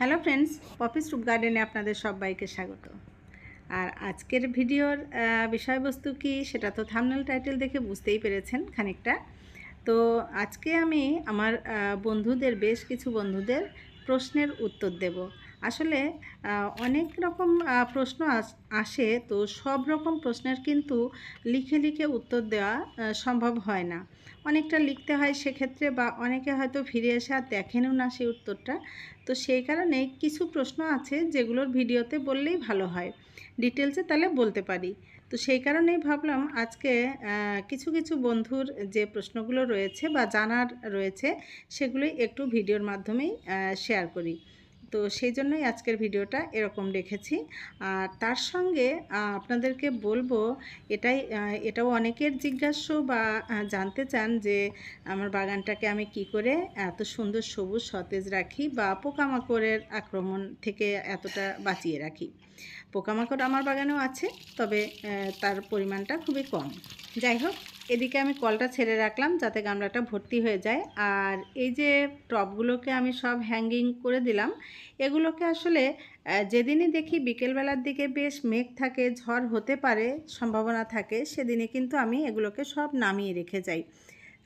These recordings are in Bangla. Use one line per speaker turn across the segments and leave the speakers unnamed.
হ্যালো ফ্রেন্ডস, পপি স্টুপ গার্ডেনে আপনাদের সবাইকে স্বাগত। আর আজকের ভিডিওর বিষয়বস্তু কি সেটা তো থামনেল টাইটেল দেখে বুঝতেই পেরেছেন খানিকটা। তো আজকে আমি আমার বন্ধুদের, বেশ কিছু বন্ধুদের প্রশ্নের উত্তর দেব। আসলে অনেক রকম প্রশ্ন আস- তো সব রকম প্রশ্নের কিন্তু লিখে লিখে উত্তর দেওয়া সম্ভব হয় না। অনেকটা লিখতে হয় সেক্ষেত্রে বা অনেকে হয়তো ফিরে এসে আর দেখেনও না সেই উত্তরটা। তো সেই কারণে কিছু প্রশ্ন আছে যেগুলোর ভিডিওতে বললেই ভালো হয়। ডিটেলসে তাহলে বলতে পারি। তো সেই কারণেই ভাবলাম আজকে কিছু কিছু বন্ধুর যে প্রশ্নগুলো রয়েছে বা জানার রয়েছে সেগুলোই একটু ভিডিওর মাধ্যমেই শেয়ার করি। তো সেই জন্যই আজকের ভিডিওটা এরকম রেখেছি। আর তার সঙ্গে আপনাদেরকে বলব, এটাই এটাও অনেকের জিজ্ঞাস্য বা জানতে চান যে, আমার বাগানটাকে আমি কি করে এত সুন্দর সবুজ সতেজ রাখি বা পোকামাকড়ের আক্রমণ থেকে এতটা বাঁচিয়ে রাখি। পোকামাকড় আমার বাগানেও আছে, তবে তার পরিমাণটা খুবই কম। যাই হোক এদিকে আমি কলটা ছেড়ে রাখলাম যাতে গামলাটা ভর্তি হয়ে যায়। আর এই যে টবগুলোকে আমি সব হ্যাঙ্গিং করে দিলাম এগুলোকে আসলে যেদিনই দেখি বিকেলবেলার দিকে বেশ মেঘ থাকে ঝড় হতে পারে সম্ভাবনা থাকে সেদিনে কিন্তু আমি এগুলোকে সব নামিয়ে রেখে যাই।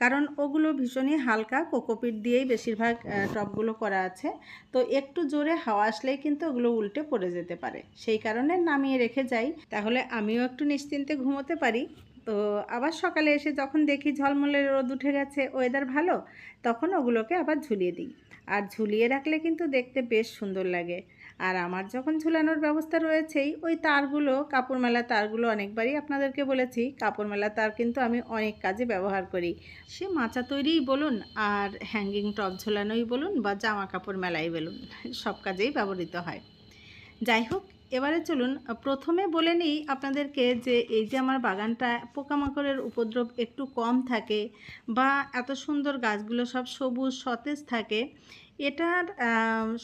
কারণ ওগুলো ভীষণই হালকা কোকোপিট দিয়েই বেশিরভাগ আহ, টবগুলো করা আছে। তো একটু জোরে হাওয়া আসলেই কিন্তু ওগুলো উল্টে পড়ে যেতে পারে। সেই কারণে নামিয়ে রেখে যাই। তাহলে আমিও একটু নিশ্চিন্তে ঘুমোতে পারি। তো আবার সকালে এসে যখন দেখি ঝলমলে রোদ উঠে গেছে ওয়েদার ভালো, তখন ওগুলোকে আবার ঝুলিয়ে দিই। আর ঝুলিয়ে রাখলে কিন্তু দেখতে বেশ সুন্দর লাগে। আর আমার যখন ঝুলানোর ব্যবস্থা রয়েছেই, ওই তারগুলো, কাপড় মেলা তারগুলো অনেকবারই আপনাদেরকে বলেছি। কাপড় মেলা তার কিন্তু আমি অনেক কাজে ব্যবহার করি। সে মাচা তৈরিই বলুন, আর হ্যাঙ্গিং টপ ঝোলানোই বলুন, বা জামা কাপড় মেলাই বলুন, সব কাজেই ব্যবহৃত হয়। যাই হোক এবারে চলুন প্রথমে বলে নিই আপনাদেরকে যে এই যে আমার বাগানটা, পোকামাকড়ের উপদ্রব একটু কম থাকে বা এত সুন্দর গাছগুলো সব সবুজ, সতেজ থাকে, এটার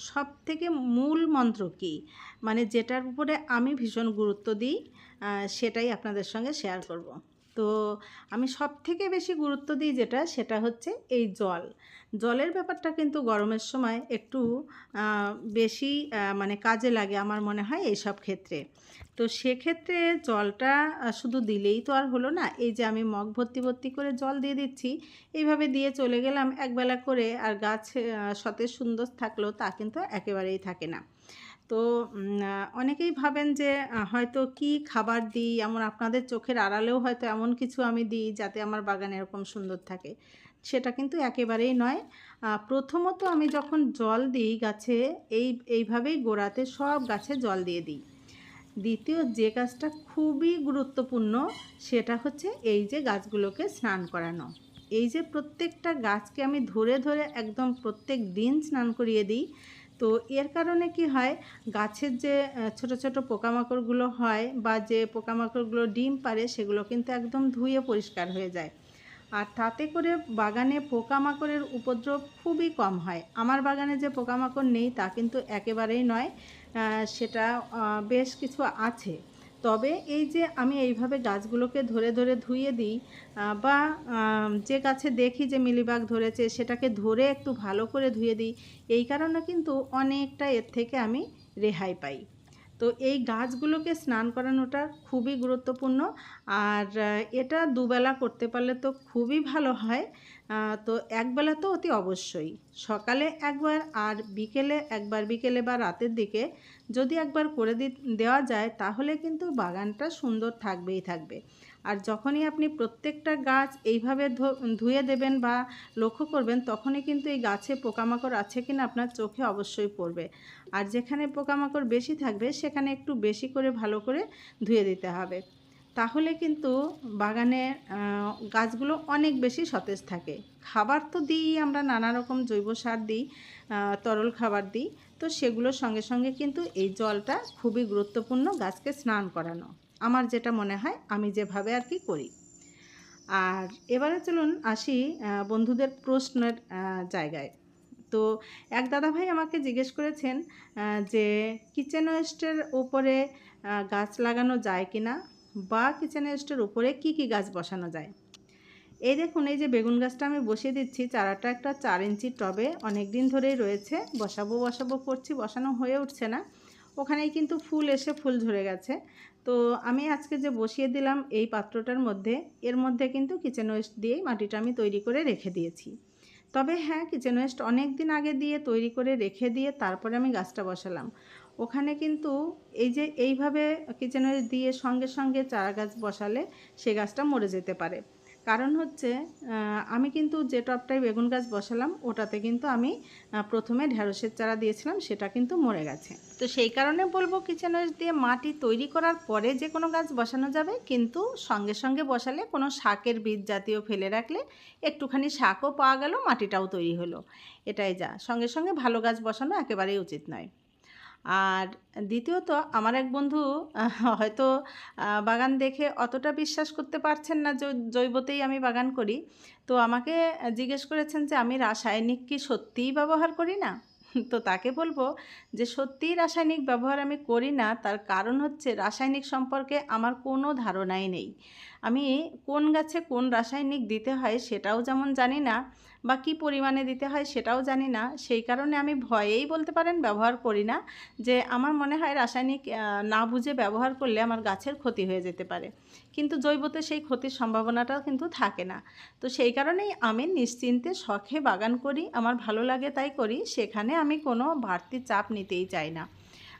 সব থেকে মূল মন্ত্র কী? মানে যেটার উপরে আমি ভীষণ গুরুত্ব দিই সেটাই আপনাদের সঙ্গে শেয়ার করব। তো আমি সব থেকে বেশি গুরুত্ব দিই যেটা, সেটা হচ্ছে এই জল। জলের ব্যাপারটা কিন্তু গরমের সময় একটু বেশি মানে কাজে লাগে আমার মনে হয় এইসব ক্ষেত্রে। তো সেক্ষেত্রে জলটা শুধু দিলেই তো আর হলো না, এই যে আমি মগ ভর্তি ভর্তি করে জল দিয়ে দিচ্ছি, এইভাবে দিয়ে চলে গেলাম, একবেলা করে, আর গাছ সতেজ সুন্দর থাকলেও তা কিন্তু একেবারেই থাকে না। তো অনেকেই ভাবেন যে হয়তো কি খাবার দিই? এমন আপনাদের চোখের আড়ালেও হয়তো এমন কিছু আমি দিই যাতে আমার বাগান এরকম সুন্দর থাকে। সেটা কিন্তু একেবারেই নয়। প্রথমত আমি যখন জল দিই গাছে, এই, এইভাবেই গোড়াতে সব গাছে জল দিয়ে দিই। দ্বিতীয়, যে কাজটা খুবই গুরুত্বপূর্ণ, সেটা হচ্ছে এই যে গাছগুলোকে স্নান করানো। এই যে প্রত্যেকটা গাছকে আমি ধরে ধরে একদম প্রত্যেক দিন স্নান করিয়ে দিই। তো এর কারণে কি হয়? গাছের যে ছোট ছোট পোকামাকড়গুলো হয় বা যে পোকামাকড়গুলো ডিম পারে সেগুলো কিন্তু একদম ধুয়ে পরিষ্কার হয়ে যায়। আর তাতে করে বাগানে পোকামাকড়ের উপদ্রব খুবই কম হয়। আমার বাগানে যে পোকামাকড় নেই তা কিন্তু একেবারেই নয়। সেটা বেশ কিছু আছে। তবে এই যে আমি এইভাবে গাছগুলোকে ধরে ধরে ধুয়ে দিই বা যে গাছে দেখি যে মিলিবাগ ধরেছে সেটাকে ধরে একটু ভালো করে ধুয়ে দিই, এই কারণে কিন্তু অনেকটা এর থেকে আমি রেহাই পাই। তো এই গাছগুলোকে স্নান করানোটা খুবই গুরুত্বপূর্ণ, আর এটা দুবেলা করতে পারলে তো খুবই ভালো হয় তো একবেলা তো অতি অবশ্যই। সকালে একবার আর বিকেলে একবার, বিকেলে বা রাতের দিকে যদি একবার করে দেওয়া যায় তাহলে কিন্তু বাগানটা সুন্দর থাকবেই থাকবে। আর যখনই আপনি প্রত্যেকটা গাছ এইভাবে ধুয়ে দেবেন বা লক্ষ্য করবেন তখনই কিন্তু এই গাছে পোকামাকড় আছে কিনা আপনার চোখে অবশ্যই পড়বে। আর যেখানে পোকামাকড় বেশি থাকবে সেখানে একটু বেশি করে ভালো করে ধুয়ে দিতে হবে। তাহলে কিন্তু বাগানে গাছগুলো অনেক বেশি সতেজ থাকে। খাবার তো দিই, আমরা নানা রকম জৈব সার দিই তরল খাবার দিই। তো সেগুলোর সঙ্গে সঙ্গে কিন্তু এই জলটা খুবই গুরুত্বপূর্ণ গাছকে স্নান করানো। আমার যেটা মনে হয়, আমি যেভাবে আর কি করি। আর এবারে চলুন আসি বন্ধুদের প্রশ্নের জায়গায়। তো এক দাদা ভাই আমাকে জিজ্ঞেস করেছেন যে কিচেন ওয়েস্টের উপরে গাছ লাগানো যায় কি না বা কিচেন ওয়েস্টের উপরে কি কি গাছ বসানো যায়? এই দেখুন, এই যে বেগুন গাছটা আমি বসিয়ে দিচ্ছি, চারাটা একটা চার ইঞ্চির টবে অনেক দিন ধরেই রয়েছে, বসাবো বসাবো করছি, বসানো হয়ে উঠছে না। ওখানেই কিন্তু ফুল এসে ফুল ঝরে গেছে। তো আমি আজকে যে বসিয়ে দিলাম এই পাত্রটার মধ্যে, এর মধ্যে কিন্তু কিচেন ওয়েস্ট দিয়েই মাটিটা আমি তৈরি করে রেখে দিয়েছি। তবে হ্যাঁ কিচেন ওয়েস্ট অনেক দিন আগে দিয়ে তৈরি করে রেখে দিয়ে তারপরে আমি গাছটা বসালাম। ওখানে কিন্তু এই যে এইভাবে কিচেন ওয়েস্ট দিয়ে সঙ্গে সঙ্গে চারা গাছ বসালে সে গাছটা মরে যেতে পারে। কারণ হচ্ছে আমি কিন্তু যে টবটায় বেগুন গাছ বসালাম, ওটাতে কিন্তু আমি প্রথমে ঢ্যাঁড়সের চারা দিয়েছিলাম, সেটা কিন্তু মরে গেছে। তো সেই কারণে বলব কিচেন ওয়েস্ট দিয়ে মাটি তৈরি করার পরে যে কোনো গাছ বসানো যাবে, কিন্তু সঙ্গে সঙ্গে বসালে কোনো শাকের বীজ জাতীয় ফেলে রাখলে একটুখানি শাকও পাওয়া গেল, মাটিটাও তৈরি হলো। এটাই যা। সঙ্গে সঙ্গে ভালো গাছ বসানো একেবারেই উচিত নয়। আর দ্বিতীয়ত আমার এক বন্ধু হয়তো বাগান দেখে অতটা বিশ্বাস করতে পারছেন না যে জৈবতেই আমি বাগান করি। তো আমাকে জিজ্ঞেস করেছেন যে আমি রাসায়নিক কি সত্যিই ব্যবহার করি না? তো তাকে বলব যে সত্যিই রাসায়নিক ব্যবহার আমি করি না, তার কারণ হচ্ছে রাসায়নিক সম্পর্কে আমার কোনো ধারণাই নেই। আমি কোন গাছে কোন রাসায়নিক দিতে হয় সেটাও যেমন জানি না বা কী পরিমাণে দিতে হয় সেটাও জানি না, সেই কারণে আমি ভয়েই বলতে পারেন ব্যবহার করি না যে আমার মনে হয় রাসায়নিক না বুঝে ব্যবহার করলে আমার গাছের ক্ষতি হয়ে যেতে পারে। কিন্তু জৈবতে সেই ক্ষতির সম্ভাবনাটা কিন্তু থাকে না। তো সেই কারণেই আমি নিশ্চিন্তে শখে বাগান করি, আমার ভালো লাগে তাই করি, সেখানে আমি কোনো বাড়তি চাপ নিতেই চাই না।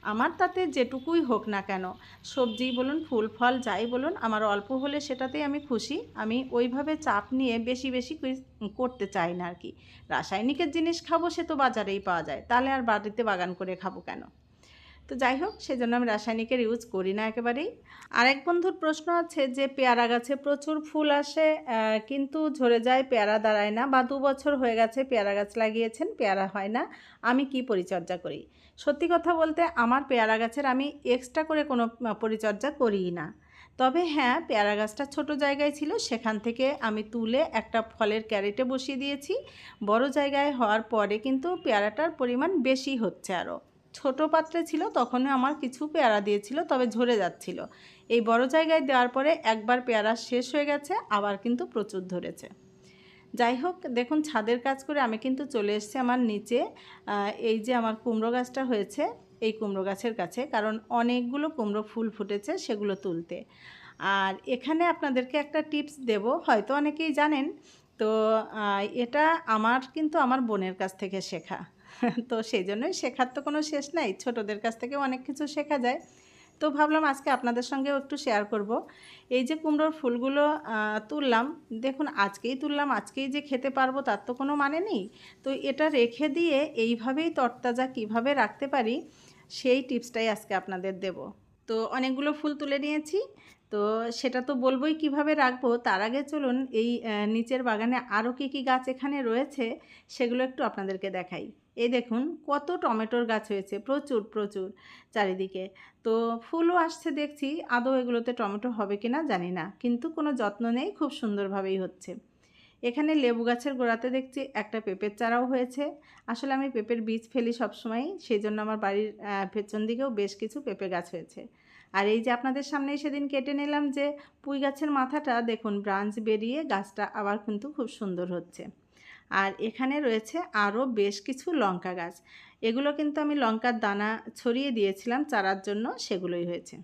আমার তাতে যেটুকুই হোক না কেন, সবজি বলুন, ফুল, ফল, যাই বলুন, আমার অল্প হলে সেটাতেই আমি খুশি। আমি ওইভাবে চাপ নিয়ে বেশি বেশি করতে চাই না আর কি রাসায়নিকের জিনিস খাব, সে তো বাজারেই পাওয়া যায়। তাহলে আর বাড়িতে বাগান করে খাব কেন? তো যাই হোক, সেজন্য আমি রাসায়নিকের ইউজ করি না একেবারেই। আরেক বন্ধুর প্রশ্ন আছে যে, পেয়ারা গাছে প্রচুর ফুল আসে কিন্তু ঝরে যায়, পেয়ারা দাঁড়ায় না, বা দু বছর হয়ে গেছে পেয়ারা গাছ লাগিয়েছেন, পেয়ারা হয় না। আমি কি পরিচর্যা করি? সত্যি কথা বলতে আমার পেয়ারা গাছের আমি এক্সট্রা করে কোনো পরিচর্যা করি না। তবে হ্যাঁ পেয়ারা গাছটা ছোট জায়গায় ছিল, সেখান থেকে আমি তুলে একটা ফলের ক্যারেটে বসিয়ে দিয়েছি। বড় জায়গায় হওয়ার পরে কিন্তু পেয়ারাটার পরিমাণ বেশি হচ্ছে আরও ছোট পাত্রে ছিল, তখনও আমার কিছু পেয়ারা দিয়েছিল, তবে ঝরে যাচ্ছিল। এই বড় জায়গায় দেওয়ার পরে একবার পেয়ারা শেষ হয়ে গেছে, আবার কিন্তু প্রচুর ধরেছে। যাই হোক, দেখুন ছাদের কাজ করে আমি কিন্তু চলে এসেছি আমার নিচে। এই যে আমার কুমড়ো গাছটা হয়েছে, এই কুমড়ো গাছের কাছে, কারণ অনেকগুলো কুমড়ো ফুল ফুটেছে সেগুলো তুলতে। আর এখানে আপনাদেরকে একটা টিপস দেব, হয়তো অনেকেই জানেন, তো এটা আমার কিন্তু আমার বোনের কাছ থেকে শেখা। তো সেই জন্যই শেখার তো কোনো শেষ নাই, ছোটদের কাছ থেকে অনেক কিছু শেখা যায়। তো ভাবলাম আজকে আপনাদের সঙ্গেও একটু শেয়ার করব। এই যে কুমড়োর ফুলগুলো তুললাম, দেখুন আজকেই তুললাম, আজকেই যে খেতে পারব তার তো কোনো মানে নেই। তো এটা রেখে দিয়ে এইভাবেই তরতাজা কীভাবে রাখতে পারি, সেই টিপসটাই আজকে আপনাদের দেব। তো অনেকগুলো ফুল তুলে নিয়েছি, তো সেটা তো বলবোই কীভাবে রাখব। তার আগে চলুন এই নিচের বাগানে আরও কী কী গাছ এখানে রয়েছে, সেগুলো একটু আপনাদেরকে দেখাই। এই দেখুন কত টমেটোর গাছ হয়েছে, প্রচুর প্রচুর চারিদিকে। তো ফুলও আসছে দেখছি, আদৌ এগুলোতে টমেটো হবে কি না জানি না, কিন্তু কোনো যত্ন নেই, খুব সুন্দরভাবেই হচ্ছে। এখানে লেবু গাছের গোড়াতে দেখছি একটা পেঁপের চারাও হয়েছে। আসলে আমি পেঁপের বীজ ফেলি সবসময়ই সেই জন্য আমার বাড়ির পেছন দিকেও বেশ কিছু পেঁপে গাছ হয়েছে। আর এই যে আপনাদের সামনে সেদিন কেটে নিলাম যে পুঁই গাছের মাথাটা, দেখুন ব্রাঞ্চ বেরিয়ে গাছটা আবার কিন্তু খুব সুন্দর হচ্ছে। আর এখানে রয়েছে আরও বেশ কিছু লঙ্কা গাছ। এগুলো কিন্তু আমি লঙ্কার দানা ছড়িয়ে দিয়েছিলাম, চারার জন্য সেগুলোই হয়েছে।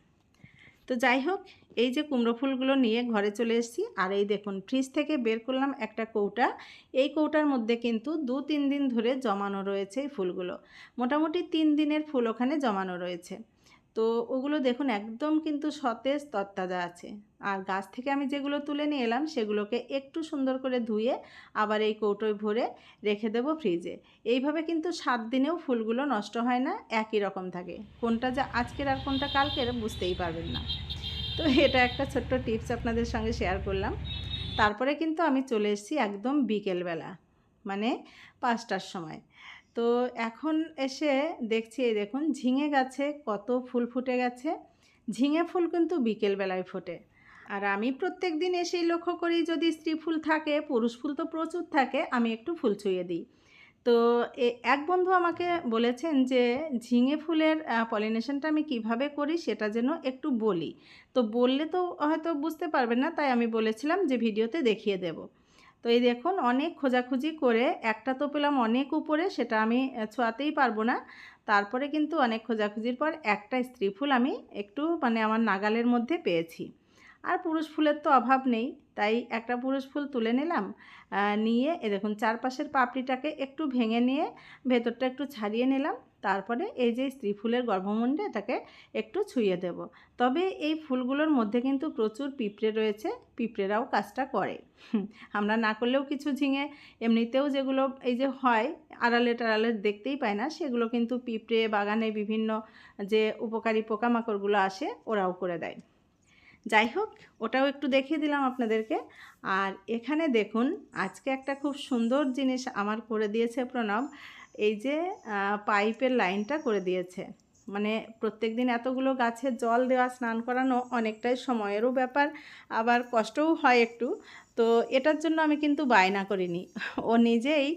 তো যাই হোক, এই যে কুমড়ো ফুলগুলো নিয়ে ঘরে চলে এসেছি, আর এই দেখুন, ফ্রিজ থেকে বের করলাম একটা কৌটা। এই কৌটার মধ্যে কিন্তু দু তিন দিন ধরে জমানো রয়েছে এই ফুলগুলো। মোটামুটি তিন দিনের ফুল ওখানে জমানো রয়েছে। তো ওগুলো দেখুন একদম কিন্তু সতেজ তরতাজা আছে। আর গাছ থেকে আমি যেগুলো তুলে নিয়ে এলাম সেগুলোকে একটু সুন্দর করে ধুয়ে আবার এই কৌটোয় ভরে রেখে দেবো ফ্রিজে। এইভাবে কিন্তু সাত দিনেও ফুলগুলো নষ্ট হয় না, একই রকম থাকে। কোনটা যা আজকের আর কোনটা কালকের বুঝতেই পারবেন না। তো এটা একটা ছোট্ট টিপস আপনাদের সঙ্গে শেয়ার করলাম। তারপরে কিন্তু আমি চলে এসেছি একদম বিকেলবেলা মানে পাঁচটার সময়। তো এখন এসে দেখছি, এই দেখুন, ঝিঙে গাছে কত ফুল ফুটে গেছে। ঝিঙে ফুল কিন্তু বিকেলবেলায় ফোটে। আর আমি প্রত্যেক দিন এসেই লক্ষ্য করি, যদি স্ত্রী ফুল থাকে, পুরুষ ফুল তো প্রচুর থাকে, আমি একটু ফুল ছুঁয়ে দিই। তো এক বন্ধু আমাকে বলেছেন যে, ঝিঙে ফুলের পলিনেশনটা আমি কীভাবে করি সেটা যেন একটু বলি। তো বললে তো হয়তো বুঝতে পারবেন না, তাই আমি বলেছিলাম যে, ভিডিওতে দেখিয়ে দেব। তো এই দেখুন, অনেক খোঁজাখুঁজি করে একটা তো পেলাম অনেক উপরে, সেটা আমি ছোঁয়াতেই পারব না। তারপরে কিন্তু অনেক খোঁজাখুঁজির পর একটা স্ত্রী ফুল আমি একটু মানে আমার নাগালের মধ্যে পেয়েছি। আর পুরুষ ফুলের তো অভাব নেই, তাই একটা পুরুষ ফুল তুলে নিলাম নিয়ে এ দেখুন, চারপাশের পাপড়িটাকে একটু ভেঙে নিয়ে ভেতরটা একটু ছাড়িয়ে নিলাম। তারপরে এই যে স্ত্রী ফুলের গর্ভমুণ্ডে এটাকে একটু ছুঁয়ে দেব। তবে এই ফুলগুলোর মধ্যে কিন্তু প্রচুর পিঁপড়ে রয়েছে, পিঁপড়েরাও কাজটা করে। আমরা না করলেও কিছু ঝিঙে, এমনিতেও যেগুলো এই যে হয়, আড়ালে টাড়ালে দেখতেই পায় না, সেগুলো কিন্তু পিঁপড়ে, বাগানে বিভিন্ন যে উপকারী পোকামাকড়গুলো আসে, ওরাও করে দেয়। যাই হোক, ওটাও একটু দেখিয়ে দিলাম আপনাদেরকে। আর এখানে দেখুন, আজকে একটা খুব সুন্দর জিনিস আমার করে দিয়েছে প্রণব। এই যে পাইপের লাইনটা করে দিয়েছে। মানে প্রত্যেক দিন এতগুলো গাছে জল দেওয়া, স্নান করানো অনেকটাই সময়েরও ব্যাপার, আবার কষ্টও হয় একটু। তো এটার জন্য আমি কিন্তু বায়না করিনি। ও নিজেই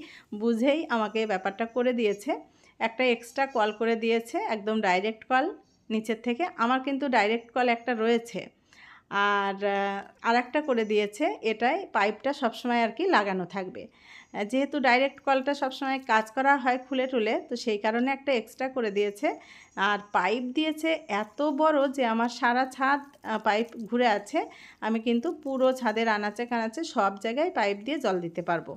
বুঝেই আমাকে ব্যাপারটা করে দিয়েছে। একটা এক্সট্রা কল করে দিয়েছে, একদম ডাইরেক্ট কল নিচের থেকে। আমার কিন্তু ডাইরেক্ট কল একটা রয়েছে। আর আর একটা করে দিয়েছে, এটাই পাইপটা সবসময় আর কি লাগানো থাকবে। যেহেতু ডাইরেক্ট কলটা সবসময় কাজ করা হয় খুলে টুলে, তো সেই কারণে একটা এক্সট্রা করে দিয়েছে। আর পাইপ দিয়েছে এত বড় যে আমার সারা ছাদ পাইপ ঘুরে আছে। আমি কিন্তু পুরো ছাদের আনাচে কানাচে সব জায়গায় পাইপ দিয়ে জল দিতে পারব।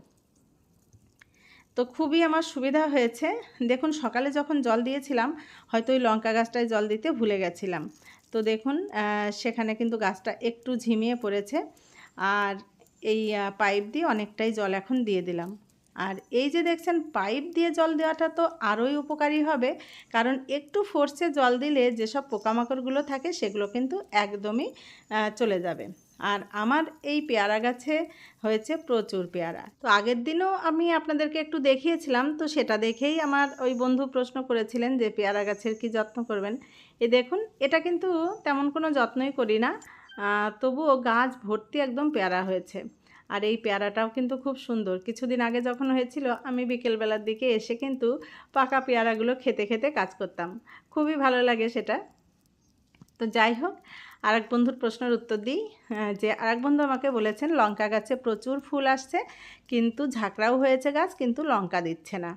তো খুবই আমার সুবিধা হয়েছে। দেখুন, সকালে যখন জল দিয়েছিলাম, হয়তো ওই লঙ্কা গাছটায় জল দিতে ভুলে গেছিলাম। তো দেখুন সেখানে কিন্তু গাছটা একটু ঝিমিয়ে পড়েছে। আর এই পাইপ দিয়ে অনেকটাই জল এখন দিয়ে দিলাম। আর এই যে দেখছেন, পাইপ দিয়ে জল দেওয়াটা তো আরোই উপকারী হবে, কারণ একটু ফোর্সে জল দিলে যেসব পোকামাকড়গুলো থাকে, সেগুলো কিন্তু একদমই চলে যাবে। আর আমার এই পেয়ারা গাছে হয়েছে প্রচুর পেয়ারা। তো আগের দিনও আমি আপনাদেরকে একটু দেখিয়েছিলাম, তো সেটা দেখেই আমার ওই বন্ধু প্রশ্ন করেছিলেন যে, পেয়ারা গাছের কি যত্ন করবেন? এ দেখুন, এটা কিন্তু তেমন কোনো যত্নই করি না। তবুও গাছ ভর্তি একদম পেয়ারা হয়েছে। আর এই পেয়ারাটাও কিন্তু খুব সুন্দর। কিছুদিন আগে যখন হয়েছিল, আমি বিকেলবেলার দিকে এসে কিন্তু পাকা পেয়ারাগুলো খেতে খেতে কাজ করতাম। খুবই ভালো লাগে সেটা। তো যাই হোক আর এক বন্ধুর প্রশ্নের উত্তর দিই যে আরেক বন্ধু আমাকে বলেছেন, লঙ্কা গাছে প্রচুর ফুল আসছে, কিন্তু ঝাঁকড়াও হয়েছে গাছ, কিন্তু লঙ্কা দিচ্ছে না।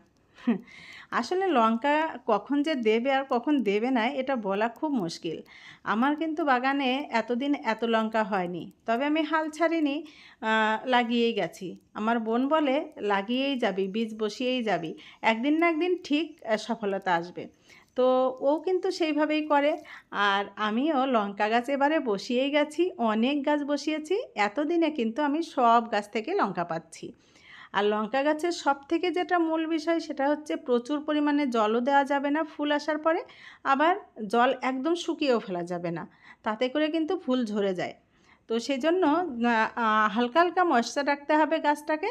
আসলে লঙ্কা কখন যে দেবে আর কখন দেবে না, এটা বলা খুব মুশকিল। আমার কিন্তু বাগানে এতদিন এত লঙ্কা হয়নি, তবে আমি হাল ছাড়িনি লাগিয়েই গেছি। আমার বোন বলে, লাগিয়েই যাবি, বীজ বসিয়েই যাবি, একদিন না একদিন ঠিক সফলতা আসবে। তো ও কিন্তু সেইভাবেই করে, আর আমিও লঙ্কা গাছ এবারে বসিয়েই গেছি, অনেক গাছ বসিয়েছি, এতদিনে কিন্তু আমি সব গাছ থেকে লঙ্কা পাচ্ছি। আর লঙ্কা গাছের সব থেকে যেটা মূল বিষয় সেটা হচ্ছে প্রচুর পরিমাণে জলও দেওয়া যাবে না ফুল আসার পরে, আবার জল একদম শুকিয়েও ফেলা যাবে না। তাতে করে কিন্তু ফুল ঝরে যায়। তো সেই জন্য হালকা হালকা ময়শ্চার রাখতে হবে গাছটাকে,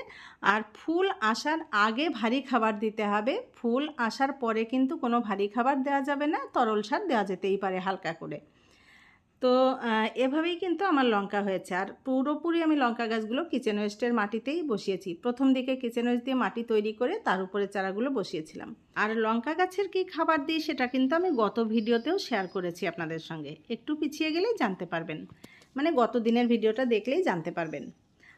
আর ফুল আসার আগে ভারী খাবার দিতে হবে। ফুল আসার পরে কিন্তু কোনো ভারী খাবার দেওয়া যাবে না, তরল সার দেওয়া যেতেই পারে হালকা করে। তো এভাবেই কিন্তু আমার লঙ্কা হয়েছে। আর পুরোপুরি আমি লঙ্কা গাছগুলো কিচেন ওয়েস্টের মাটিতেই বসিয়েছি। প্রথম দিকে কিচেন ওয়েস্ট দিয়ে মাটি তৈরি করে তার উপরে চারাগুলো বসিয়েছিলাম। আর লঙ্কা গাছের কি খাবার দিই সেটা কিন্তু আমি গত ভিডিওতেও শেয়ার করেছি আপনাদের সঙ্গে। একটু পিছিয়ে গেলেই জানতে পারবেন। মানে গত দিনের ভিডিওটা দেখলেই জানতে পারবেন।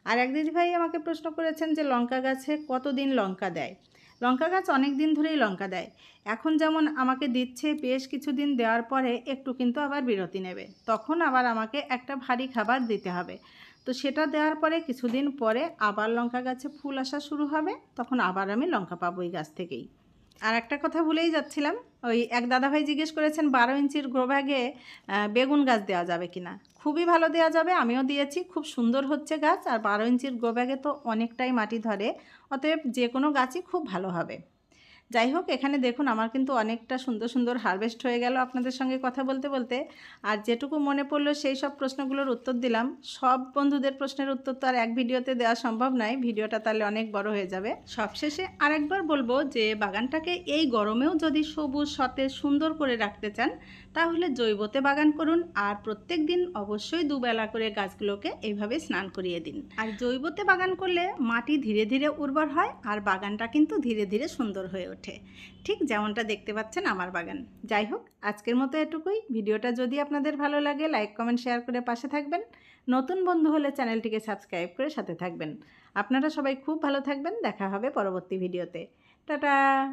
আর এক দিদিভাই আমাকে প্রশ্ন করেছেন যে লঙ্কা গাছে কতদিন লঙ্কা দেয়? লঙ্কা গাছ অনেক দিন ধরেই লঙ্কা দেয়। এখন যেমন আমাকে দিচ্ছে বেশ কিছুদিন দেওয়ার পরে একটু কিন্তু আবার বিরতি নেবে। তখন আবার আমাকে একটা ভারী খাবার দিতে হবে। তো সেটা দেওয়ার পরে কিছুদিন পরে আবার লঙ্কা গাছে ফুল আসা শুরু হবে। তখন আবার আমি লঙ্কা পাবো ওই গাছ থেকেই। আর একটা কথা ভুলেই যাচ্ছিলাম, ওই এক দাদাভাই জিজ্ঞেস করেছেন, বারো ইঞ্চির ব্যাগে বেগুন গাছ দেওয়া যাবে কি না খুবই ভালো দেওয়া যাবে, আমিও দিয়েছি, খুব সুন্দর হচ্ছে গাছ, আর বারো ইঞ্চির ব্যাগে তো অনেকটাই মাটি ধরে, অতএব যে কোনো গাছই খুব ভালো হবে। যাই হোক, এখানে দেখুন আমার কিন্তু অনেকটা সুন্দর সুন্দর হারভেস্ট হয়ে গেল আপনাদের সঙ্গে কথা বলতে বলতে। আর যেটুকু মনে পড়ল সেই সব প্রশ্নগুলোর উত্তর দিলাম। সব বন্ধুদের প্রশ্নের উত্তর তো আর এক ভিডিওতে দেওয়া সম্ভব নয়, ভিডিওটা তাহলে অনেক বড় হয়ে যাবে। সবশেষে আরেকবার বলব যে বাগানটাকে এই গরমেও যদি সবুজ, সতেজ, সুন্দর করে রাখতে চান, তাহলে জৈবতে বাগান করুন আর প্রত্যেক দিন অবশ্যই দুবেলা করে গাছগুলোকে এইভাবে স্নান করিয়ে দিন। আর জৈবতে বাগান করলে মাটি ধীরে ধীরে উর্বর হয় আর বাগানটা কিন্তু ধীরে ধীরে সুন্দর হয়ে ওঠে। ঠিক যেমনটা দেখতে পাচ্ছেন আমার বাগান। যাই হোক, আজকের মতো এটুকুই। ভিডিওটা যদি আপনাদের ভালো লাগে, লাইক, কমেন্ট, শেয়ার করে পাশে থাকবেন। নতুন বন্ধু হলে চ্যানেলটিকে সাবস্ক্রাইব করে সাথে থাকবেন। আপনারা সবাই খুব ভালো থাকবেন। দেখা হবে পরবর্তী ভিডিওতে। টাটা!